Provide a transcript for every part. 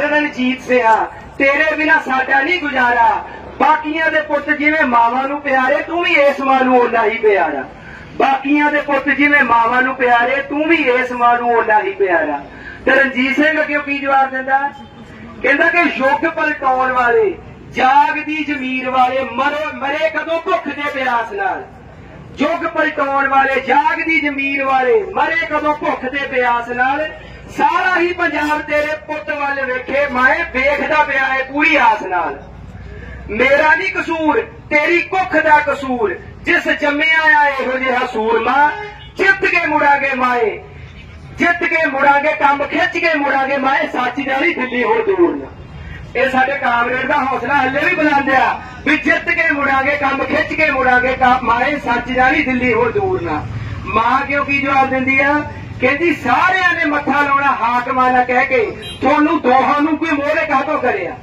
ਰਣਜੀਤ ਸਿਆ। ਤੇਰੇ ਬਿਨਾ ਸਾਡਾ ਨਹੀਂ ਗੁਜ਼ਾਰਾ। ਬਾਕੀਆਂ ਦੇ ਪੁੱਤ ਜਿਵੇਂ ਮਾਵਾਂ ਨੂੰ ਪਿਆਰੇ, ਤੂੰ ਵੀ ਇਸ ਮਾਂ ਨੂੰ ਓਨਾ ਹੀ ਪਿਆਰਾ। ਬਾਕੀਆਂ ਦੇ ਪੁੱਤ ਜਿਵੇਂ ਮਾਵਾਂ ਨੂੰ ਪਿਆਰੇ, ਤੂੰ ਵੀ ਇਸ ਮਾਂ ਨੂੰ ਓਨਾ ਹੀ ਪਿਆਰਾ। ਤੇ ਰਣਜੀਤ ਸਿੰਘ ਅੱਗੇ ਕੀ ਜਵਾਬ ਦਿੰਦਾ? ਕਹਿੰਦਾ ਕਿ ਯੁੱਗ ਪਲਟਾਉਣ ਵਾਲੇ, ਜਾਗ ਦੀ ਜ਼ਮੀਰ ਵਾਲੇ ਮਰੇ ਮਰੇ ਕਦੋਂ ਭੁੱਖ ਦੇ ਪਿਆਸ ਨਾਲ? ਯੁੱਗ ਪਲਟਾਉਣ ਵਾਲੇ, ਜਾਗ ਦੀ ਜ਼ਮੀਰ ਵਾਲੇ ਮਰੇ ਕਦੋਂ ਭੁੱਖ ਦੇ ਪਿਆਸ ਨਾਲ? ਸਾਰਾ ਹੀ ਪੰਜਾਬ ਤੇਰੇ ਪੁੱਤ ਵੱਲ ਵੇਖੇ ਮੈਂ ਵੇਖਦਾ ਪਿਆ ਹੈ ਪੂਰੀ ਆਸ ਨਾਲ। ਮੇਰਾ ਨਹੀਂ ਕਸੂਰ, ਤੇਰੀ ਕੁੱਖ ਦਾ ਕਸੂਰ, ਜਿਸ ਜੰਮਿਆ ਆ ਇਹੋ ਜਿਹਾ ਸੂਰਮਾ ਜਿੱਤ ਕੇ ਮੁੜਾਂਗੇ, ਮਾਏ। ਜਿੱਤ ਕੇ ਮੁੜਾਂਗੇ, ਕੰਮ ਖਿੱਚ ਕੇ ਮੁੜਾਂਗੇ, ਮਾਏ। ਸੱਚ ਜਾਣੀ ਦਿੱਲੀ ਹੋਰ ਦੂਰ ਨਾ ਇਹ ਸਾਡੇ ਕਾਮਰੇਡ ਦਾ ਹੌਸਲਾ ਹੱਲੇ ਵੀ ਬੁਲੰਦ ਆ, ਵੀ ਜਿੱਤ ਕੇ ਮੁੜਾਂਗੇ, ਕੰਮ ਖਿੱਚ ਕੇ ਮੁੜਾਂਗੇ ਮਾਏ, ਸੱਚ ਜਾਣੀ ਦਿੱਲੀ ਹੋਰ ਦੂਰ ਨਾ ਮਾਂ ਕਿਉਂ ਕੀ ਜਵਾਬ ਦਿੰਦੀ ਆ? ਕਹਿੰਦੀ ਸਾਰਿਆਂ ਨੇ ਮੱਥਾ ਲਾਉਣਾ, ਹਾਕਮਾਂ ਨਾਲ ਕਹਿ ਕੇ ਤੁਹਾਨੂੰ ਦੋਹਾਂ ਨੂੰ ਕੋਈ ਮੋਹਰੇ ਕਾਹਤੋਂ ਕਰਿਆ?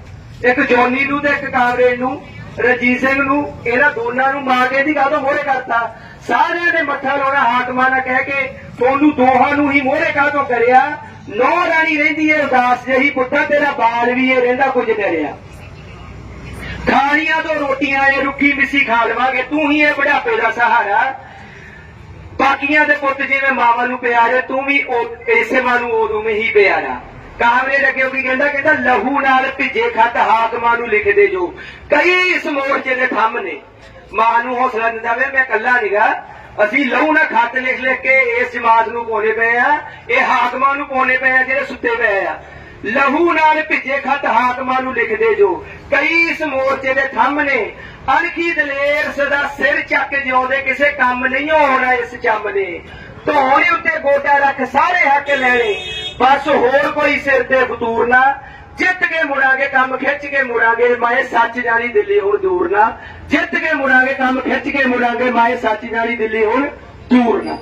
ਇੱਕ ਜੋਨੀ ਨੂੰ ਤੇ ਇੱਕ ਕਾਮਰੇਡ ਨੂੰ ਰਜੀਤ ਸਿੰਘ ਨੂੰ, ਇਹਨਾਂ ਦੋਨਾਂ ਨੂੰ ਮਾਰ ਕੇ ਦੀ ਕਾਹਤੋਂ ਮੋਹਰੇ ਕਰਤਾ? ਸਾਰਿਆਂ ਨੇ ਮੱਥਾ ਲਾਉਣਾ, ਹਾਕਮਾਂ ਨਾਲ ਕਹਿ ਕੇ ਤੁਹਾਨੂੰ ਦੋਹਾਂ ਨੂੰ ਹੀ ਮੋਹਰੇ ਕਾਹਤੋਂ ਕਰਿਆ? ਨੌ ਰਾਣੀ ਰਹਿੰਦੀ ਏ, ਉਦਾਸ ਜਿਹੀ ਪੁੱਤਰ ਤੇਰਾ ਬਾਲ ਵੀ ਇਹ ਰਹਿੰਦਾ ਕੁਝ ਡਰਿਆ ਖਾਣੀਆਂ ਤੋਂ ਰੋਟੀਆਂ ਇਹ ਰੁੱਖੀ ਮਿੱਸੀ ਖਾ ਲਵਾਂਗੇ, ਤੂੰ ਹੀ ਇਹ ਬੁਢਾਪੇ ਦਾ ਸਹਾਰਾ। ਬਾਕੀਆਂ ਦੇ ਪੁੱਤ ਜਿਵੇਂ ਮਾਵਾਂ ਨੂੰ ਪਿਆਰੇ ਤੂੰ ਵੀ ਇਸੇ ਮਾਂ ਨੂੰ ਉਦੋਂ ਹੀ ਪਿਆਰਾ ਕਾਮਰੇ ਲੱਗਿਓ ਕੀ ਕਹਿੰਦਾ? ਕਹਿੰਦਾ, ਲਹੂ ਨਾਲ ਭਿੱਜੇ ਖੱਤ ਹਾਕਮਾਂ ਨੂੰ ਲਿਖਦੇ ਜੋ। ਕਈ ਇਸ ਮੋਰਚੇ ਦੇ ਥੰਮ ਨੇ। ਮਾਂ ਨੂੰ ਹੌਸਲਾ ਦਿੰਦਾ ਵੇ, ਮੈਂ ਕੱਲਾ ਨਿਗਾ। ਅਸੀਂ ਲਹੂ ਨਾਲ ਖੱਤ ਲਿਖ ਲਿਖ ਕੇ ਇਸ ਜਮਾਤ ਨੂੰ ਪਾਉਣੇ ਪਏ ਆ। ਇਹ ਹਾਕਮਾਂ ਨੂੰ ਪਾਉਣੇ ਪਏ ਆ, ਜਿਹੜੇ ਸੁੱਤੇ ਪਏ ਆ। ਲਹੂ ਨਾਲ ਭਿੱਜੇ ਖਤ ਹਾਕਮਾਂ ਨੂੰ ਲਿਖਦੇ ਜੋ। ਕਈ ਇਸ ਮੋਰਚੇ ਦੇ ਥੰਮ ਨੇ ਅਣਖੀ ਦਲੇਰ ਸਦਾ ਸਿਰ ਚੱਕ ਜਿਉਂਦੇ ਕਿਸੇ ਕੰਮ ਨਹੀਂ ਹੋਣਾ ਇਸ ਚੰਮ ਨੇ ਧੌਣੇ ਉੱਤੇ ਗੋਡਾ ਰੱਖ ਸਾਰੇ ਹੱਕ ਲੈਣੇ, ਬਸ ਹੋਰ ਕੋਈ ਸਿਰ ਤੇ ਫਤੂਰ ਨਾ। ਜਿੱਤ ਕੇ ਮੁੜਾਂਗੇ, ਕੰਮ ਖਿੱਚ ਕੇ ਮੁੜਾਂਗੇ, ਮਾਏ ਸੱਚ ਜਾਣੀ ਦਿੱਲੀ ਹੁਣ ਦੂਰ ਨਾ। ਜਿੱਤ ਕੇ ਮੁੜਾਂਗੇ, ਕੰਮ ਖਿੱਚ ਕੇ ਮੁੜਾਂਗੇ, ਮਾਏ ਸੱਚ ਜਾਣੀ ਦਿੱਲੀ ਹੁਣ ਦੂਰ ਨਾ।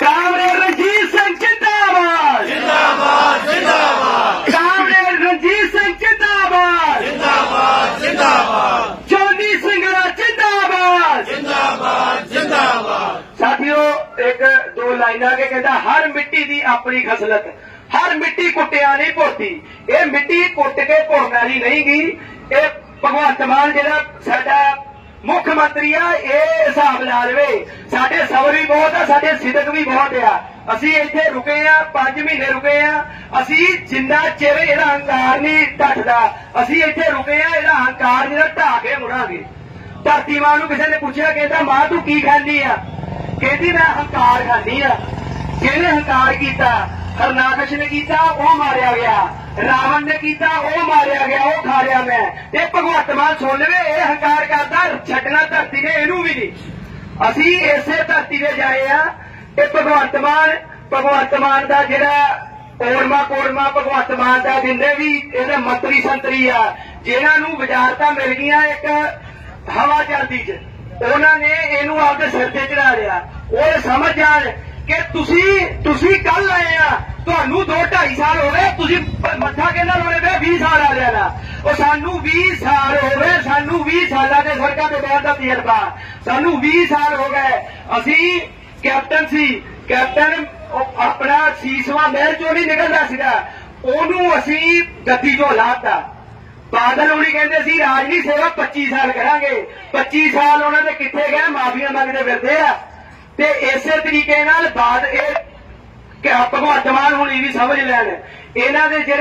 ਕਾਮ ਰਣਜੀਤ ਸਿੰਘ ਜਿੰਦਾਬਾਦ। ਜਿੰਦਾਬਾਦ ਜਿੰਦਾਬਾਦ। ਕਾਮਰੇ ਰਣਜੀਤ ਸਿੰਘ ਜਿੰਦਾਬਾਦ। ਜਿੰਦਾਬਾਦ ਜਿੰਦਾਬਾਦ। ਜੋਨੀ ਸਿੰਘਰਾ ਜਿੰਦਾਬਾਦ। ਜਿੰਦਾਬਾਦ ਜਿੰਦਾਬਾਦ। ਸਾਥੀਓ ਇੱਕ ਦੋ ਲਾਈਨਾਂ ਕੇ ਕਹਿੰਦਾ ਹਰ ਮਿੱਟੀ ਦੀ ਆਪਣੀ ਖਸਲਤ ਹਰ ਮਿੱਟੀ ਕੁੱਟਿਆ ਨਹੀਂ ਭੁਰਤੀ। ਇਹ ਮਿੱਟੀ ਕੁੱਟ ਕੇ ਭੁਰਨ ਵਾਲੀ ਨਹੀਂ ਗਈ ਇਹ ਭਗਵੰਤ ਮਾਨ ਜਿਹੜਾ ਸਾਡਾ ਮੁੱਖ ਮੰਤਰੀ ਆ, ਇਹ ਹਿਸਾਬ ਲਾ ਲਵੇ। ਸਾਡੇ ਸਬਰ ਵੀ ਬਹੁਤ ਆ, ਸਾਡੇ ਸਿਦਕ ਵੀ ਬਹੁਤ ਆ। ਅਸੀਂ ਇੱਥੇ ਰੁਕੇ ਆ 5 ਮਹੀਨੇ ਰੁਕੇ ਆ। ਅਸੀਂ ਜਿੰਨਾ ਚਿਰ ਇਹਦਾ ਹੰਕਾਰ ਨਹੀਂ ਢੱਠਦਾ ਅਸੀਂ ਇੱਥੇ ਰੁਕੇ ਆ, ਇਹਦਾ ਹੰਕਾਰ ਜਿਹੜਾ ਢਾਹ ਕੇ ਮੁੜਾਂਗੇ। ਧਰਤੀ ਮਾਂ ਨੂੰ ਕਿਸੇ ਨੇ ਪੁੱਛਿਆ, ਕਹਿੰਦਾ, ਮਾਂ, ਤੂੰ ਕੀ ਖਾਂਦੀ ਆ? ਕਹਿੰਦੀ, ਮੈਂ ਹੰਕਾਰ ਖਾਂਦੀ ਆ। ਜਿਹਨੇ ਹੰਕਾਰ ਕੀਤਾ, ਹਰਨਾਕਸ਼ ਨੇ ਕੀਤਾ, ਉਹ ਮਾਰਿਆ ਗਿਆ। ਰਾਵਣ ਨੇ ਕੀਤਾ, ਉਹ ਮਾਰਿਆ ਗਿਆ, ਉਹ ਖਾ ਲਿਆ ਮੈਂ। ਇਹ ਭਗਵੰਤ ਮਾਨ ਸੁਣ ਲਵੇ, ਇਹ ਹੰਕਾਰ ਕਰਦਾ, ਛੱਡਣਾ ਧਰਤੀ ਨੇ ਇਹਨੂੰ ਵੀ ਨਹੀਂ। ਅਸੀਂ ਇਸੇ ਧਰਤੀ ਤੇ ਜਾਏ ਆ ਤੇ ਭਗਵੰਤ ਮਾਨ ਭਗਵੰਤ ਮਾਨ ਦਾ ਜਿਹੜਾ ਕੋਰਮਾ ਕੋਰਮਾ, ਭਗਵੰਤ ਮਾਨ ਦਾ ਜਿੰਨੇ ਵੀ ਇਹਦੇ ਮੰਤਰੀ ਸੰਤਰੀ ਆ, ਜਿਨ੍ਹਾਂ ਨੂੰ ਵਜ਼ਾਰਤਾਂ ਮਿਲ ਗਈਆਂ ਇੱਕ ਹਵਾ ਚੱਲਦੀ ਚ, ਉਹਨਾਂ ਨੇ ਇਹਨੂੰ ਆਪਦੇ ਸਿਰ ਤੇ ਚੜਾ ਲਿਆ। ਉਹ ਇਹ ਸਮਝ ਜਾਣ ਕਿ ਤੁਸੀਂ ਤੁਸੀਂ ਕੱਲ ਆਏ ਆ, ਤੁਹਾਨੂੰ 2 2.5 ਸਾਲ ਹੋ ਗਏ, ਤੁਸੀਂ ਕਹਿੰਦਾ ਮੱਥਾ ਕਿਹਨਾਂ 20 ਸਾਲ ਆ ਜਾਣਾ। ਉਹ ਸਾਨੂੰ 20 ਸਾਲ ਹੋ ਗਏ, ਸਾਨੂੰ 20 ਸਾਲਾਂ ਦੇ ਸੜਕਾਂ ਤੇ ਬੈਠ ਦਾ ਤਜਰਬਾ। ਸਾਨੂੰ 20 ਸਾਲ ਹੋ ਗਏ। ਅਸੀਂ ਕੈਪਟਨ ਸੀ, ਕੈਪਟਨ ਉਹ ਆਪਣਾ ਸੀਸਵਾ ਮਹਿਲ ਚੋਂ ਨਹੀਂ ਨਿਕਲਦਾ ਸੀਗਾ। ਉਹਨੂੰ ਅਸੀਂ ਗੱਦੀ ਚੋਂ ਲਾਤਾ। ਬਾਦਲ ਹੁਣੀ ਕਹਿੰਦੇ ਸੀ ਰਾਜ ਦੀ ਸੇਵਾ 25 ਸਾਲ ਕਰਾਂਗੇ। 25 ਸਾਲ ਉਹਨਾਂ ਦੇ ਕਿੱਥੇ ਗਏ ਮਾਫੀਆਂ ਮੰਗਦੇ ਫਿਰਦੇ ਆ। ਤੇ ਇਸੇ ਤਰੀਕੇ ਨਾਲ ਬਾਦ ਇਹ ਕਿ ਭਗਵੰਤ ਮਾਨ ਹੁਣੀ ਵੀ ਸਮਝ ਲੈਣ। ਇਹਨਾਂ ਦੇ ਜਿਹੜੇ